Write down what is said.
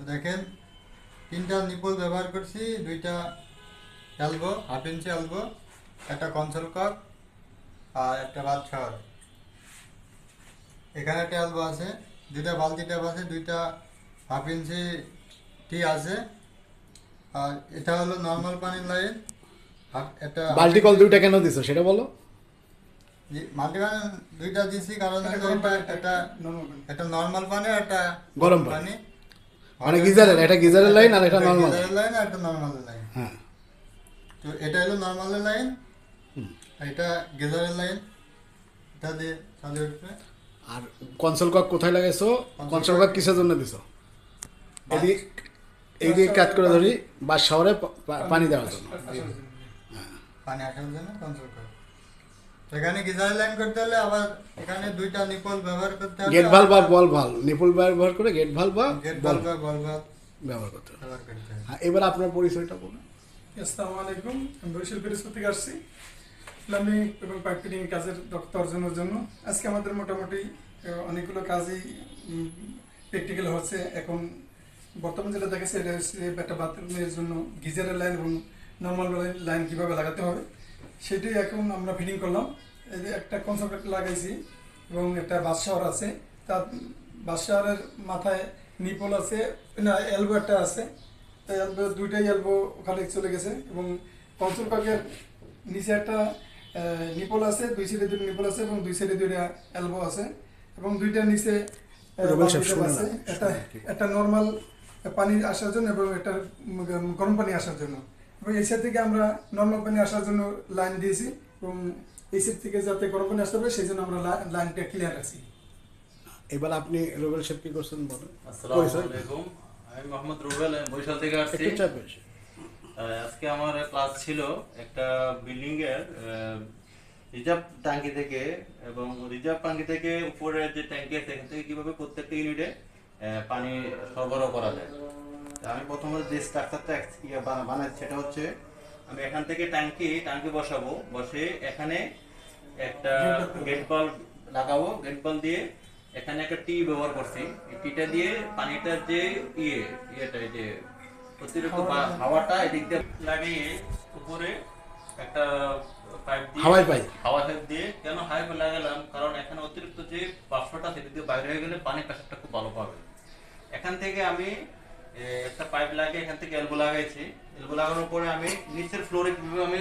তো দেখেন তিনটা নিপল ব্যবহার করছি দুইটা এলবো হাফ ইঞ্চি এলবো একটা কনসোল কক আর একটা বাদ শহর এখানে একটা এলবো আছে দুইটা বালতি ট্যাপ আছে দুইটা হাফ ইঞ্চি টি আছে। আর এটা হলো নর্মাল পানির লাইন একটা বাল্টি কল দুইটা কেন দিছো সেটা বলো। মাল্টিপ্যান দুইটা দিছি কারণ একটা একটা নর্মাল পানি। আর একটা গরম পানি। মানে গিজারের এটা গিজারের লাইন আর এটা নর্মাল লাইন আর একটা নর্মাল লাইন হ্যাঁ। তো এটা হলো নর্মালের লাইন এটা গেজারের লাইন এটা দিয়ে চালু উঠবে আর কনসোল কক কোথায় লাগাইছো? কনসোল কক কিসের জন্য দিছো? এদিকে এইদিকে কাট করে ধরি বা শহরে পানি দেওয়ার জন্য। পানি আসার জন্য কন্ট্রোল করে তো এখানে গিজারের লাইন করতে হলে আবার এখানে দুইটা নিপল ব্যবহার করতে হবে গেট ভালো বা বল ভালো নিপুল ব্যবহার করে গেট ভালো বা গেট বা বল বাল্ব ব্যবহার করতে হবে। হ্যাঁ এবার আপনার পরিচয়টা বলুন। আসসালামু আলাইকুম আমি বরিশাল পিরোজপুর থেকে আসছি। প্লাম্বিং এবং পাইপ ফিটিং কাজের দক্ষতা অর্জনের জন্য। আজকে আমাদের মোটামুটি অনেকগুলো কাজই প্র্যাকটিক্যাল হচ্ছে। এখন বর্তমান যেটা দেখেছে এটা হচ্ছে একটা বাথরুমের জন্য গিজারের লাইন এবং নর্মাল লাইন কীভাবে লাগাতে হবে। সেটাই এখন আমরা ফিটিং করলাম। এই যে একটা কনসেপ্ট লাগাইছি এবং একটা বাদশাহর আছে। তার বাদশাহরের মাথায় নিপল আছে না এলবো একটা আছে। এলবো দুইটাই এলবো ওখানে চলে গেছে এবং কনসোল কাকের নিচে একটা নিপল আছে দুই সাইডে দুটো নিপল আছে এবং দুই সাইডে দুইটা এলবো আছে এবং দুইটার নিচে আছে। একটা একটা নর্মাল পানি আসার জন্য এবং একটা গরম পানি আসার জন্য। এবং এই সাইড থেকে আমরা নর্মাল পানি আসার জন্য লাইন দিয়েছি এবং এই সাইড থেকে যাতে গরম পানি আসতে পারে সেই জন্য আমরা লাইনটা ক্লিয়ার আছি এবার আপনি রুবেল সাহেব কি করছেন বলেন। আসসালামু আলাইকুম। আমি মোহাম্মদ রুবেল বরিশাল থেকে আসছি। আজকে আমার ক্লাস ছিল একটা বিল্ডিং এর রিজার্ভ ট্যাঙ্কি থেকে এবং রিজার্ভ ট্যাঙ্কি থেকে উপরে যে ট্যাঙ্কি আছে এখান থেকে কীভাবে প্রত্যেকটা ইউনিটে পানি সরবরাহ করা যায়। আমি প্রথমে যে স্ট্রাকচারটা বানাচ্ছি সেটা হচ্ছে আমি এখান থেকে ট্যাঙ্কি ট্যাঙ্কি বসাবো। বসে এখানে একটা গেট বাল্ব লাগাবো। গেট বাল্ব দিয়ে এখানে একটা টি ব্যবহার করছি। টিটা দিয়ে পানিটার যে ইয়ে ইয়েটা যে অতিরিক্ত হাওয়াটা। এদিক দিয়ে লাগিয়ে উপরে একটা পাইপ দিয়ে হাওয়াই পাইপ। হাওয়া পাইপ দিয়ে কেন পাইপ লাগালাম? কারণ এখানে অতিরিক্ত যে বাষ্পটা সেটা দিয়ে বাইরে হয়ে গেলে পানির প্রেশারটা খুব ভালো পাবে। এখান থেকে আমি পাইপ লাগিয়ে এখান থেকে এলবো লাগাইছি। এলবো লাগানোর পরে আমি নিচের ফ্লোরে কীভাবে আমি